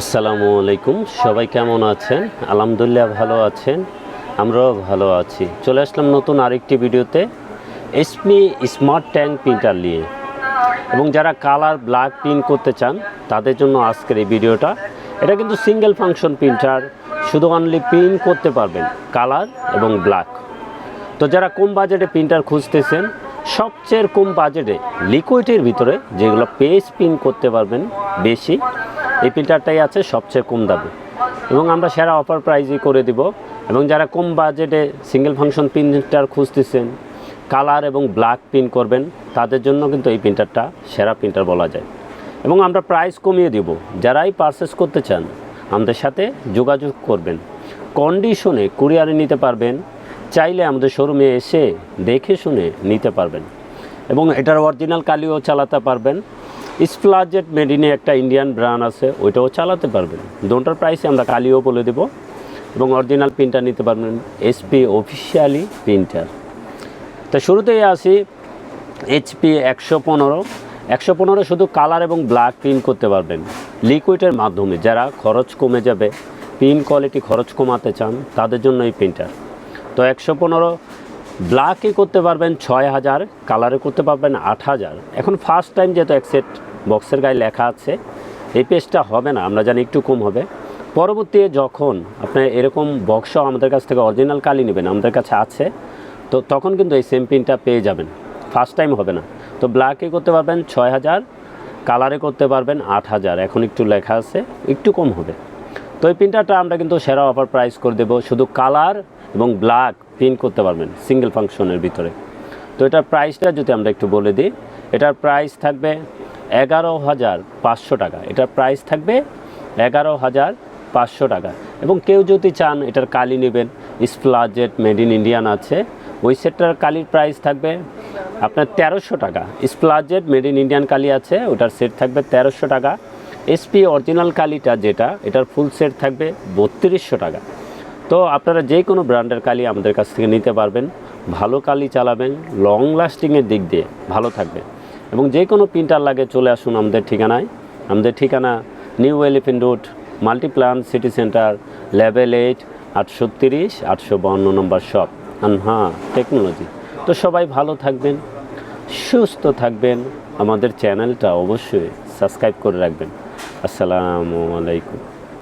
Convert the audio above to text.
আসসালামু আলাইকুম। সবাই কেমন আছেন? আলহামদুলিল্লাহ ভালো আছেন। আমরাও ভালো আছি। চলে আসলাম নতুন আরেকটি ভিডিওতে। এসমি স্মার্ট ট্যাঙ্ক প্রিন্টার নিয়ে। এবং যারা কালার ব্ল্যাক প্রিন্ট করতে চান, তাদের জন্য আজকের এই ভিডিওটা। এটা কিন্তু সিঙ্গেল ফাংশন প্রিন্টার। শুধু অনলি প্রিন্ট করতে পারবেন কালার এবং ব্ল্যাক। তো যারা কম বাজেটে প্রিন্টার খুঁজতেছেন, সবচেয়ে কম বাজেটে লিকুইডের ভিতরে যেগুলো পেজ প্রিন্ট করতে পারবেন, বেশি। এই প্রিন্টারটাই আছে সবচেয়ে কম দামে। এবং আমরা সেরা অফার প্রাইজই করে দিব। এবং যারা কম বাজেটে সিঙ্গেল ফাংশন প্রিন্টার খুঁজতেছেন কালার এবং ব্ল্যাক প্রিন্ট করবেন, তাদের জন্য কিন্তু এই প্রিন্টারটা সেরা প্রিন্টার বলা যায়। এবং আমরা প্রাইস কমিয়ে দিব। যারাই পারচেস করতে চান, আমাদের সাথে যোগাযোগ করবেন। কন্ডিশনে কুরিয়ারে নিতে পারবেন। চাইলে আমাদের শোরুমে এসে দেখে শুনে নিতে পারবেন। এবং এটার অরিজিনাল কালিও চালাতে পারবেন। স্প্লাজেট মেডিনে একটা ইন্ডিয়ান ব্র্যান্ড আছে, ওইটাও চালাতে পারবেন। দুটার প্রাইসে আমরা কালিও বলে দেব এবং অরিজিনাল প্রিন্টার নিতে পারবেন এসপি অফিসিয়ালি প্রিন্টার তো শুরুতেই আসি এইচপি একশো পনেরো। একশো পনেরো শুধু কালার এবং ব্ল্যাক প্রিন্ট করতে পারবেন। লিকুইডের মাধ্যমে যারা খরচ কমে যাবে প্রিন্ট কোয়ালিটি খরচ কমাতে চান, তাদের জন্য এই প্রিন্টার তো একশো পনেরো ব্ল্যাকে করতে পারবেন ছয় হাজার কালারে করতে পারবেন আট হাজার। এখন ফার্স্ট টাইম যেহেতু এক সেট বক্সের গায়ে লেখা আছে, এই পেজটা হবে না, আমরা জানি একটু কম হবে। পরবর্তী যখন আপনি এরকম বক্সও আমাদের কাছ থেকে অরিজিনাল কালি নেবেন, আমাদের কাছে আছে, তো তখন কিন্তু এই সেম প্রিন্টটা পেয়ে যাবেন। ফার্স্ট টাইম হবে না। তো ব্ল্যাকে করতে পারবেন ছয় হাজার কালারে করতে পারবেন আট হাজার। এখন একটু লেখা আছে, একটু কম হবে। তো এই প্রিন্টারটা আমরা কিন্তু সেরা অফার প্রাইস করে দেবো। শুধু কালার এবং ব্ল্যাক প্রিন্ট করতে পারবেন সিঙ্গেল ফাংশনের ভিতরে। তো এটার প্রাইসটা যদি আমরা একটু বলে দিই, এটার প্রাইস থাকবে এগারো হাজার পাঁচশো টাকা। এটার প্রাইস থাকবে এগারো হাজার পাঁচশো টাকা। এবং কেউ যদি চান, এটার কালি নেবেন স্প্লাজেট মেড ইন ইন্ডিয়ান আছে। ওই সেটটার কালির প্রাইস থাকবে আপনার তেরোশো টাকা। স্প্লাজেট মেড ইন ইন্ডিয়ান কালি আছে, ওটার সেট থাকবে তেরোশো টাকা। এসপি অরিজিনাল কালিটা যেটা, এটার ফুল সেট থাকবে বত্রিশশো টাকা। তো আপনারা যে কোনো ব্র্যান্ডের কালি আমাদের কাছ থেকে নিতে পারবেন। ভালো কালি চালাবেন লং লাস্টিংয়ের দিক দিয়ে ভালো থাকবে এবং যে কোনো প্রিন্টার লাগে চলে আসুন আমাদের ঠিকানায়। আমাদের ঠিকানা New Elephant Road, Multiplan city centre, level eight আটশো তিরিশ আটশো বাউন্ন নম্বর শপ। আনহা টেকনোলজি। তো সবাই ভালো থাকবেন, সুস্থ থাকবেন। আমাদের চ্যানেলটা অবশ্যই সাবস্ক্রাইব করে রাখবেন। আসসালামু আলাইকুম।